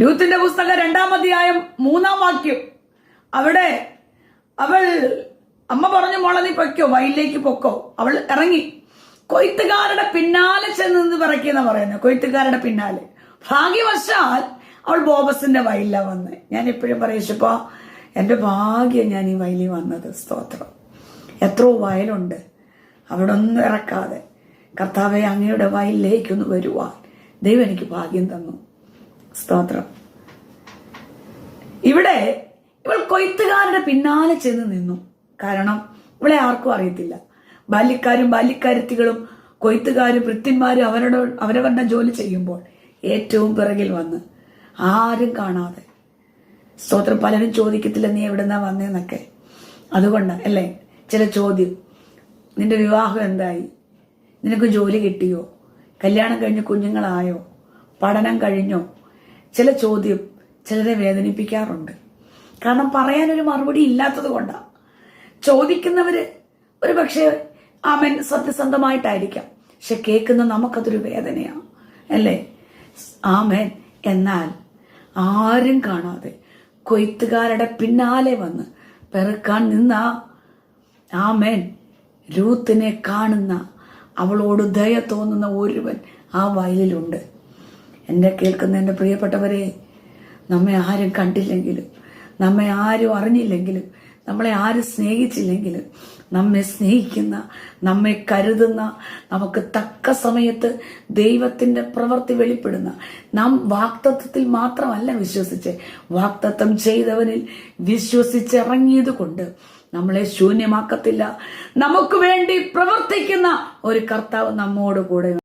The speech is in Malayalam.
യൂത്തിന്റെ പുസ്തകം രണ്ടാം അധ്യായം മൂന്നാം വാക്യം. അവിടെ അവൾ അമ്മ പറഞ്ഞു മോളെ നീ പൊയ്ക്കോ വയലിലേക്ക് പൊക്കോ. അവൾ ഇറങ്ങി. കൊയ്ത്തുകാരുടെ പിന്നാലെ ചെന്ന് നിന്ന് പിറക്കിയെന്ന് പറയുന്നത് കൊയ്ത്തുകാരുടെ പിന്നാലെ. ഭാഗ്യവശാൽ അവൾ ബോബസിന്റെ വയലില വന്ന്. ഞാൻ എപ്പോഴും പറയിച്ചപ്പോ എന്റെ ഭാഗ്യം ഞാൻ ഈ വയലിൽ വന്നത്. സ്തോത്രം. എത്രയോ വയലുണ്ട്. അവിടെ ഒന്നും ഇറക്കാതെ. കർത്താവെ അങ്ങയുടെ വയലിലേക്കൊന്ന് വരുവാൻ ദൈവം എനിക്ക് ഭാഗ്യം തന്നു. സ്തോത്രം. ഇവിടെ ഇവൾ കൊയ്ത്തുകാരുടെ പിന്നാലെ ചെന്ന് നിന്നു. കാരണം ഇവളെ ആർക്കും അറിയത്തില്ല. ബാല്യക്കാരും ബാല്യക്കാരത്തികളും കൊയ്ത്തുകാരും വൃത്തിന്മാരും അവരുടെ അവരവരുടെ ജോലി ചെയ്യുമ്പോൾ ഏറ്റവും പിറകിൽ വന്ന് ആരും കാണാതെ. സ്തോത്രം പലരും ചോദിക്കത്തില്ല നീ എവിടുന്നാ വന്നേന്നൊക്കെ. അതുകൊണ്ട് അല്ലേ ചില ചോദ്യം. നിന്റെ വിവാഹം എന്തായി? നിനക്ക് ജോലി കിട്ടിയോ? കല്യാണം കഴിഞ്ഞ് കുഞ്ഞുങ്ങളായോ? പഠനം കഴിഞ്ഞോ? ചില ചോദ്യം ചിലരെ വേദനിപ്പിക്കാറുണ്ട്. കാരണം പറയാനൊരു മറുപടി ഇല്ലാത്തത് കൊണ്ടാണ് ചോദിക്കുന്നവര് ഒരു പക്ഷേ അവൻ സത്യസന്ധമായിട്ടായിരിക്കാം പക്ഷെ കേൾക്കുന്ന നമുക്കതൊരു വേദനയാണ് അല്ലേ? ആമേൻ. എന്നാൽ ആരും കാണാതെ കൊയ്ത്തുകാരുടെ പിന്നാലെ വന്ന് പെറുക്കാൻ നിന്ന. ആമേൻ. രൂത്തിനെ കാണുന്ന അവളോട് ദയ തോന്നുന്ന ഒരുവൻ ആ വയലിലുണ്ട്. എന്നെ കേൾക്കുന്ന എന്റെ പ്രിയപ്പെട്ടവരെ നമ്മെ ആരും കണ്ടില്ലെങ്കിലും നമ്മെ ആരും അറിഞ്ഞില്ലെങ്കിലും നമ്മളെ ആരും സ്നേഹിച്ചില്ലെങ്കിലും നമ്മെ സ്നേഹിക്കുന്ന നമ്മെ കരുതുന്ന നമുക്ക് തക്ക സമയത്ത് ദൈവത്തിന്റെ പ്രവൃത്തി വെളിപ്പെടുന്ന നാം വാക്തത്വത്തിൽ മാത്രമല്ല വിശ്വസിച്ച്. വാക്തത്വം ചെയ്തവനിൽ വിശ്വസിച്ചിറങ്ങിയത് കൊണ്ട് നമ്മളെ ശൂന്യമാക്കത്തില്ല. നമുക്ക് വേണ്ടി പ്രവർത്തിക്കുന്ന ഒരു കർത്താവ് നമ്മോട് കൂടെ